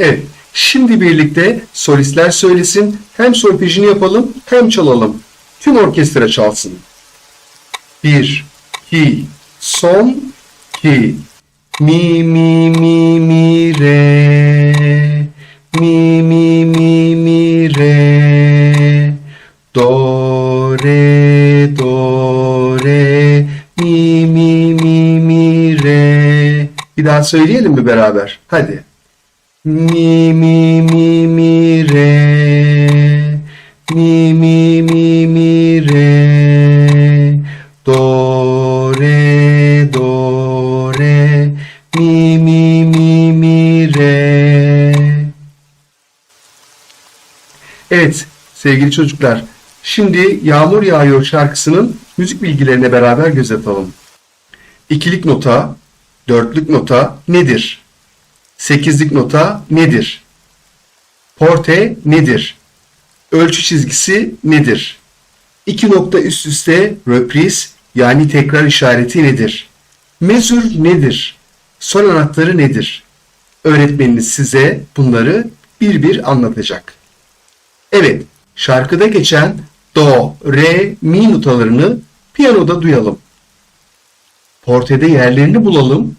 Evet. Şimdi birlikte solistler söylesin. Hem solfejini yapalım hem çalalım. Tüm orkestra çalsın. Bir, iki, son, iki. Mi, mi, mi, mi, re. Mi, mi, mi, mi, re. Do, re, do, re. Mi, mi, mi, mi, re. Bir daha söyleyelim mi beraber? Hadi. Mi mi mi mi re. Mi mi mi mi re. Do re do re. Mi mi mi mi re. Evet sevgili çocuklar. Şimdi Yağmur Yağıyor şarkısının müzik bilgilerine beraber göz atalım. İkilik nota, dörtlük nota nedir? Sekizlik nota nedir? Porte nedir? Ölçü çizgisi nedir? İki nokta üst üste reprise yani tekrar işareti nedir? Mezür nedir? Son anahtarı nedir? Öğretmeniniz size bunları bir bir anlatacak. Evet, şarkıda geçen do, re, mi notalarını piyanoda duyalım. Portede yerlerini bulalım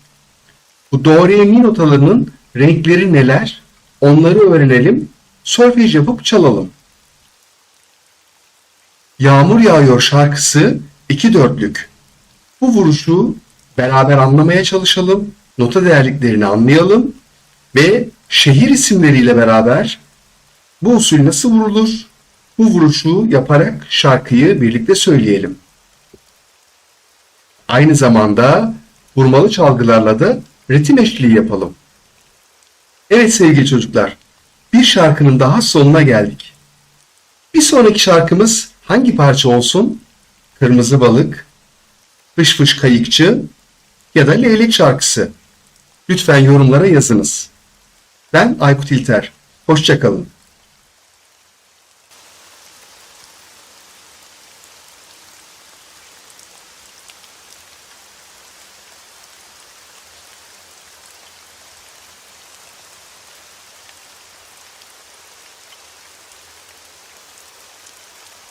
bu do, mi notalarının renkleri neler? Onları öğrenelim. Solfej yapıp çalalım. Yağmur Yağıyor şarkısı iki dörtlük. Bu vuruşu beraber anlamaya çalışalım. Nota değerliklerini anlayalım. Ve şehir isimleriyle beraber bu usul nasıl vurulur? Bu vuruşu yaparak şarkıyı birlikte söyleyelim. Aynı zamanda vurmalı çalgılarla da ritim eşliği yapalım. Evet sevgili çocuklar, bir şarkının daha sonuna geldik. Bir sonraki şarkımız hangi parça olsun? Kırmızı Balık, Fış Fış Kayıkçı ya da Leylek şarkısı. Lütfen yorumlara yazınız. Ben Aykut İlter. Hoşçakalın.